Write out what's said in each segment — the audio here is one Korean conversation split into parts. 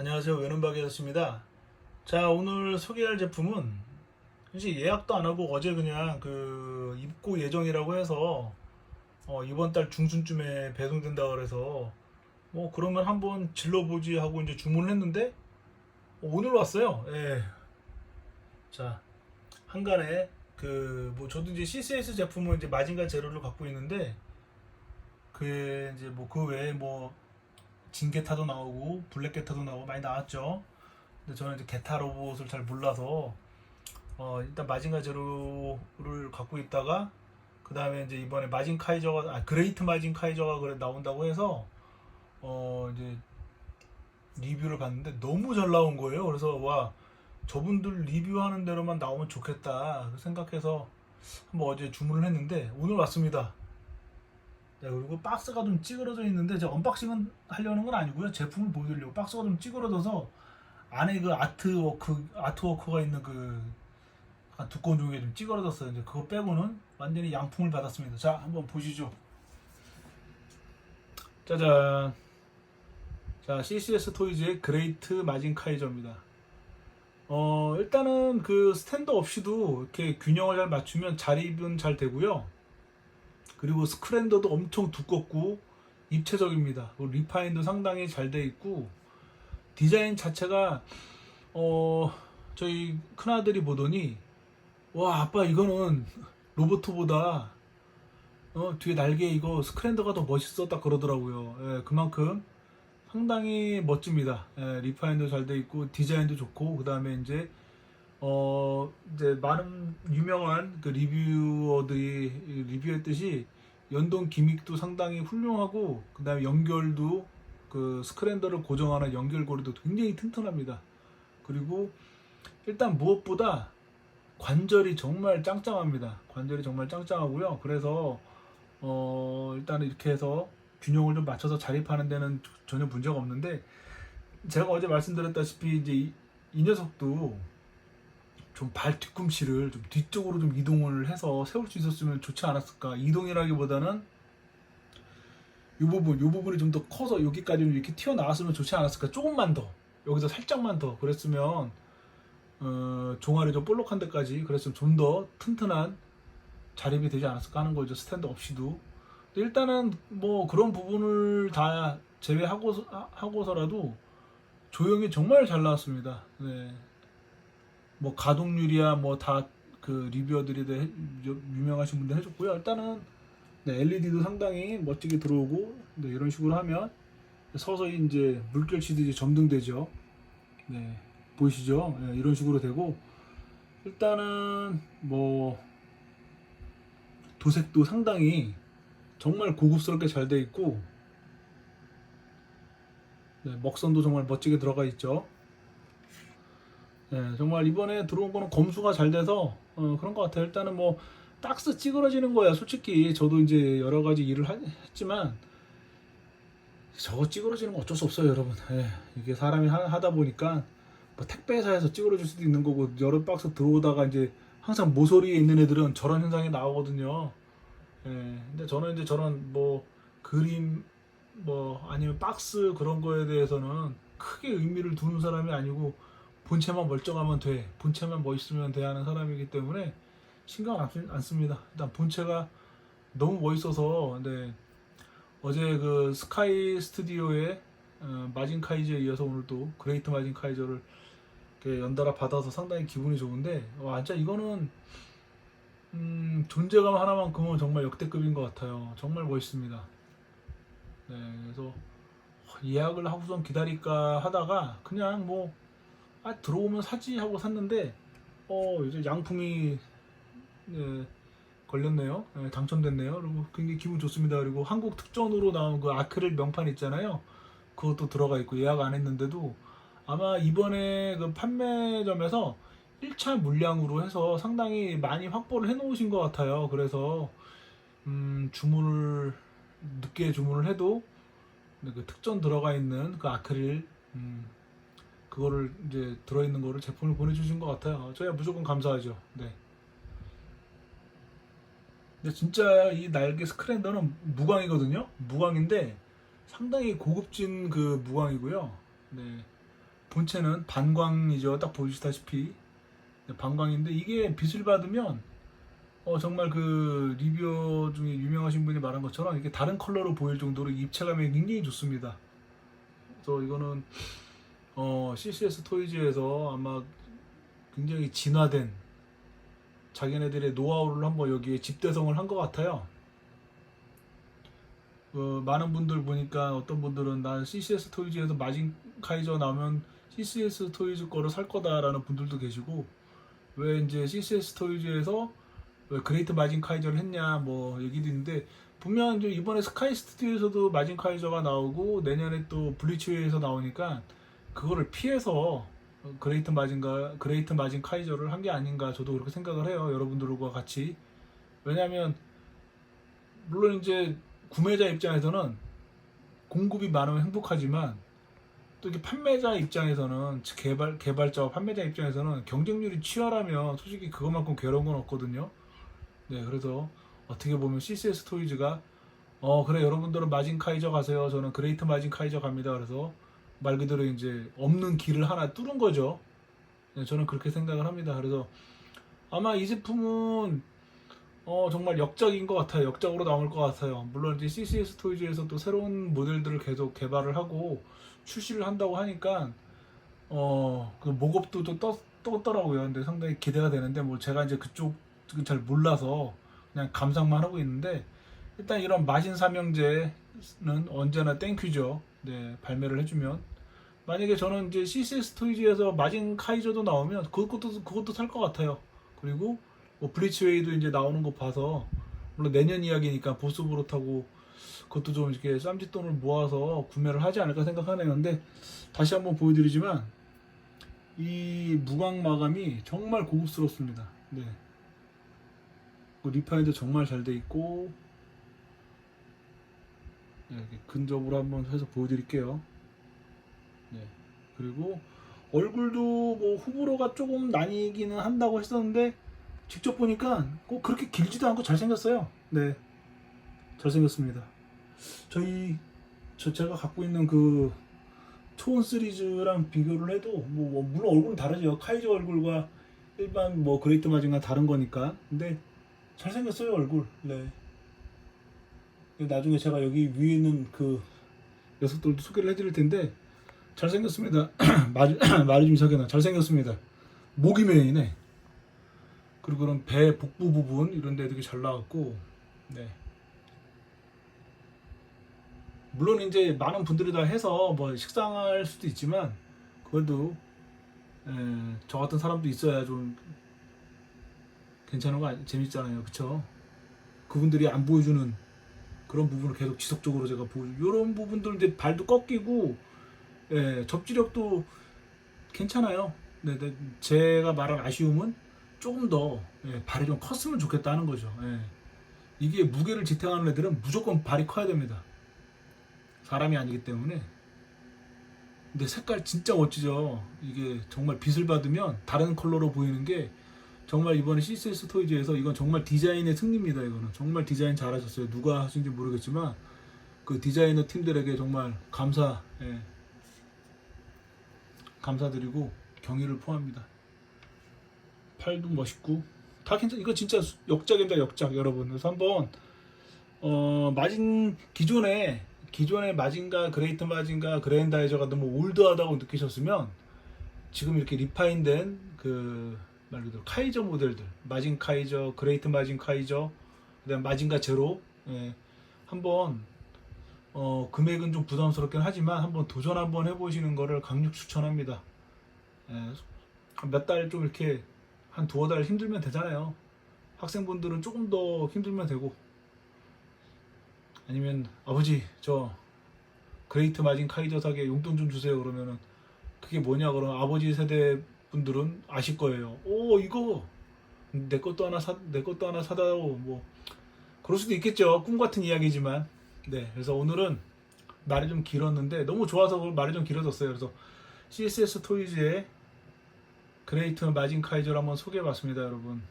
안녕하세요 외눈박이었습니다. 자 오늘 소개할 제품은 이제 예약도 안 하고 어제 그냥 그 입고 예정이라고 해서 어, 이번 달 중순쯤에 배송된다 그래서 뭐 그러면 한번 질러보지 하고 이제 주문을 했는데 어, 오늘 왔어요. 예. 자 한간에 그 뭐 저도 이제 CCS 제품은 이제 마징가 제로를 갖고 있는데 그 이제 뭐 그 외에 뭐 진게타도 나오고 블랙게타도 나오고 많이 나왔죠. 근데 저는 이제 게타 로봇을 잘 몰라서 어 일단 마징가 제로를 갖고 있다가 그 다음에 이제 이번에 마징 카이저가 아 그레이트 마징 카이저가 그래 나온다고 해서 어 이제 리뷰를 봤는데 너무 잘 나온 거예요. 그래서 와 저분들 리뷰하는 대로만 나오면 좋겠다 생각해서 한번 어제 주문을 했는데 오늘 왔습니다. 네, 그리고 박스가 좀 찌그러져 있는데 제가 언박싱은 하려는 건 아니고요. 제품을 보여드리려고 박스가 좀 찌그러져서 안에 그 아트워크 아트워크가 있는 그 두꺼운 종이가 좀 찌그러졌어요. 이제 그거 빼고는 완전히 양품을 받았습니다. 자, 한번 보시죠. 짜잔. 자, CCS 토이즈의 그레이트 마진 카이저입니다. 어, 일단은 그 스탠드 없이도 이렇게 균형을 잘 맞추면 자립은 잘 되고요. 그리고 스크랜더도 엄청 두껍고 입체적입니다. 그리고 리파인도 상당히 잘 돼 있고 디자인 자체가 어 저희 큰아들이 보더니 와 아빠 이거는 로보트보다 어 뒤에 날개 이거 스크랜더가 더 멋있었다 그러더라고요. 예, 그만큼 상당히 멋집니다. 예, 리파인도 잘 돼 있고 디자인도 좋고 그 다음에 이제 어 이제 많은 유명한 그 리뷰어들이 리뷰했듯이 연동 기믹도 상당히 훌륭하고 그다음에 연결도 그 스크랜더를 고정하는 연결고리도 굉장히 튼튼합니다. 그리고 일단 무엇보다 관절이 정말 짱짱합니다. 관절이 정말 짱짱하고요. 그래서 어 일단 이렇게 해서 균형을 좀 맞춰서 자립하는 데는 전혀 문제가 없는데 제가 어제 말씀드렸다시피 이제 이, 이 녀석도 좀 발 뒤꿈치를 좀 뒤쪽으로 좀 이동을 해서 세울 수 있었으면 좋지 않았을까. 이동이라기보다는 이 부분, 이 부분이 좀 더 커서 여기까지 이렇게 튀어나왔으면 좋지 않았을까. 조금만 더. 여기서 살짝만 더. 그랬으면, 어, 종아리 좀 볼록한 데까지. 그랬으면 좀 더 튼튼한 자립이 되지 않았을까 하는 거죠. 스탠드 없이도. 일단은 뭐 그런 부분을 다 제외하고, 하고서라도 조형이 정말 잘 나왔습니다. 네. 뭐 가동률이야 뭐 다 그 리뷰어들이 다 해- 유- 유명하신 분들 해줬고요. 일단은 네, LED도 상당히 멋지게 들어오고 네, 이런 식으로 하면 서서히 이제 물결치도 이제 점등되죠. 네, 보이시죠? 네, 이런 식으로 되고 일단은 뭐 도색도 상당히 정말 고급스럽게 잘 돼 있고 네, 먹선도 정말 멋지게 들어가 있죠. 네, 정말 이번에 들어온 거는 검수가 잘 돼서 어, 그런 것 같아요. 일단은 뭐 딱스 찌그러지는 거야. 솔직히 저도 이제 여러 가지 일을 하- 했지만 저거 찌그러지는 건 어쩔 수 없어요, 여러분. 예, 이게 사람이 하, 하다 보니까 뭐 택배 회사에서 찌그러질 수도 있는 거고 여러 박스 들어오다가 이제 항상 모서리에 있는 애들은 저런 현상이 나오거든요. 예, 근데 저는 이제 저런 뭐 그림 뭐 아니면 박스 그런 거에 대해서는 크게 의미를 두는 사람이 아니고 본체만 멀쩡하면 돼. 본체만 멋있으면 돼 하는 사람이기 때문에 신경 안, 씁니다. 일단 본체가 너무 멋있어서 네. 어제 그 스카이 스튜디오의 어, 마진 카이저에 이어서 오늘 또 그레이트 마진 카이저를 연달아 받아서 상당히 기분이 좋은데 와 진짜 이거는 음, 존재감 하나만큼은 정말 역대급인 것 같아요. 정말 멋있습니다. 네, 그래서 예약을 하고선 기다릴까 하다가 그냥 뭐 아, 들어오면 사지 하고 샀는데 어 이제 양품이 예, 걸렸네요. 예, 당첨됐네요. 그리고 굉장히 기분 좋습니다. 그리고 한국 특전으로 나온 그 아크릴 명판 있잖아요. 그것도 들어가 있고 예약 안 했는데도 아마 이번에 그 판매점에서 1차 물량으로 해서 상당히 많이 확보를 해 놓으신 것 같아요. 그래서 음, 주문을 늦게 주문을 해도 그 특전 들어가 있는 그 아크릴 음, 그거를 이제 들어있는 거를 제품을 보내주신 것 같아요. 저희가 무조건 감사하죠. 네. 근데 진짜 이 날개 스크랜더는 무광이거든요. 무광인데 상당히 고급진 그 무광이고요. 네. 본체는 반광이죠. 딱 보시다시피 네, 반광인데 이게 빛을 받으면 어 정말 그 리뷰어 중에 유명하신 분이 말한 것처럼 이게 다른 컬러로 보일 정도로 입체감이 굉장히 좋습니다. 그래서 이거는 어 CCS 토이즈에서 아마 굉장히 진화된 자기네들의 노하우를 한번 여기에 집대성을 한 것 같아요. 어, 많은 분들 보니까 어떤 분들은 난 CCS 토이즈에서 마진 카이저 나오면 CCS 토이즈 거를 살 거다라는 분들도 계시고 왜 이제 CCS 토이즈에서 왜 그레이트 마진 카이저를 했냐 뭐 얘기도 있는데 분명 이번에 스카이 스튜디오에서도 마진 카이저가 나오고 내년에 또 블리츠웨이에서 나오니까 그거를 피해서 그레이트 마진가 그레이트 마진 카이저를 한 게 아닌가 저도 그렇게 생각을 해요 여러분들과 같이 왜냐하면 물론 이제 구매자 입장에서는 공급이 많으면 행복하지만 또 이게 판매자 입장에서는 즉 개발 개발자와 판매자 입장에서는 경쟁률이 치열하면 솔직히 그것만큼 괴로운 건 없거든요. 네, 그래서 어떻게 보면 CCS 토이즈가 어 그래 여러분들은 마진 카이저 가세요. 저는 그레이트 마진 카이저 갑니다. 그래서 말 그대로 이제 없는 길을 하나 뚫은 거죠. 네, 저는 그렇게 생각을 합니다. 그래서 아마 이 제품은 어 정말 역작인 것 같아요. 역작으로 나올 것 같아요. 물론 이제 CCS 토이즈에서 또 새로운 모델들을 계속 개발을 하고 출시를 한다고 하니까 어 그 목업도 또 떴, 떴더라고요. 근데 상당히 기대가 되는데 뭐 제가 이제 그쪽은 잘 몰라서 그냥 감상만 하고 있는데 일단 이런 마신 삼형제는 언제나 땡큐죠. 네 발매를 해주면 만약에 저는 이제 CCS 토이즈에서 마진 카이저도 나오면 그것도 그것도 살 것 같아요. 그리고 뭐 블리츠웨이도 이제 나오는 거 봐서 물론 내년 이야기니까 보스 브로타고 그것도 좀 이렇게 쌈짓돈을 모아서 구매를 하지 않을까 생각하네요. 근데 다시 한번 보여드리지만 이 무광 마감이 정말 고급스럽습니다. 네. 그 리파인도 정말 잘 돼 있고 네, 근접으로 한번 해서 보여드릴게요. 네. 그리고 얼굴도 뭐 후보로가 조금 나뉘기는 한다고 했었는데 직접 보니까 꼭 그렇게 길지도 않고 잘생겼어요. 네. 잘생겼습니다. 저희 저 제가 갖고 있는 그 초원 시리즈랑 비교를 해도 뭐, 뭐 물론 얼굴은 다르죠. 카이저 얼굴과 일반 뭐 그레이트 마징과 다른 거니까. 근데 잘생겼어요 얼굴. 네. 나중에 제가 여기 위에 있는 그 녀석들도 소개를 해드릴 텐데 잘생겼습니다. 말이 말이 좀 이상하게 나. 잘생겼습니다. 목이 메이네. 그리고 그런 배 복부 부분 이런 데 되게 잘 나왔고 네. 물론 이제 많은 분들이 다 해서 뭐 식상할 수도 있지만 그래도 에, 저 같은 사람도 있어야 좀 괜찮은 거 아니, 재밌잖아요 그쵸 그분들이 안 보여주는 그런 부분을 계속 지속적으로 제가 보여주 이런 부분들 이제 발도 꺾이고 예, 접지력도 괜찮아요. 네, 네, 제가 말한 아쉬움은 조금 더 예, 발이 좀 컸으면 좋겠다는 거죠. 예. 이게 무게를 지탱하는 애들은 무조건 발이 커야 됩니다. 사람이 아니기 때문에. 근데 색깔 진짜 멋지죠? 이게 정말 빛을 받으면 다른 컬러로 보이는 게 정말 이번에 CCS 토이즈에서 이건 정말 디자인의 승리입니다 이거는. 정말 디자인 잘하셨어요. 누가 하신지 모르겠지만 그 디자이너 팀들에게 정말 감사 예. 감사드리고 경의를 포함합니다. 팔도 멋있고 다 괜찮 이거 진짜 역작입니다 역작. 여러분 그래서 한번 어 마진 기존에 기존의 마징가 그레이트 마징가 그랜다이저가 너무 올드하다고 느끼셨으면 지금 이렇게 리파인된 그 말 그대로 카이저 모델들 마징 카이저 그레이트 마징 카이저 그다음 마징가 제로 예, 한번 어, 금액은 좀 부담스럽긴 하지만 한번 도전 한번 해보시는 거를 강력 추천합니다. 예, 몇달 좀 이렇게 한 두어 달 힘들면 되잖아요. 학생분들은 조금 더 힘들면 되고 아니면 아버지 저 그레이트 마진 카이저 사게 용돈 좀 주세요 그러면은 그게 뭐냐 그러면 아버지 세대 분들은 아실 거예요. 오 이거 내 것도 하나 사 내 것도 하나 사다오 뭐 그럴 수도 있겠죠. 꿈 같은 이야기지만 네 그래서 오늘은 말이 좀 길었는데 너무 좋아서 말이 좀 길어졌어요. 그래서 CSS 토이즈의 그레이트 마진 카이저를 한번 소개해봤습니다, 여러분.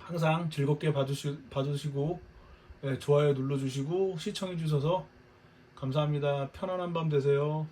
항상 즐겁게 봐주시, 봐주시고 예, 좋아요 눌러주시고 시청해주셔서 감사합니다. 편안한 밤 되세요.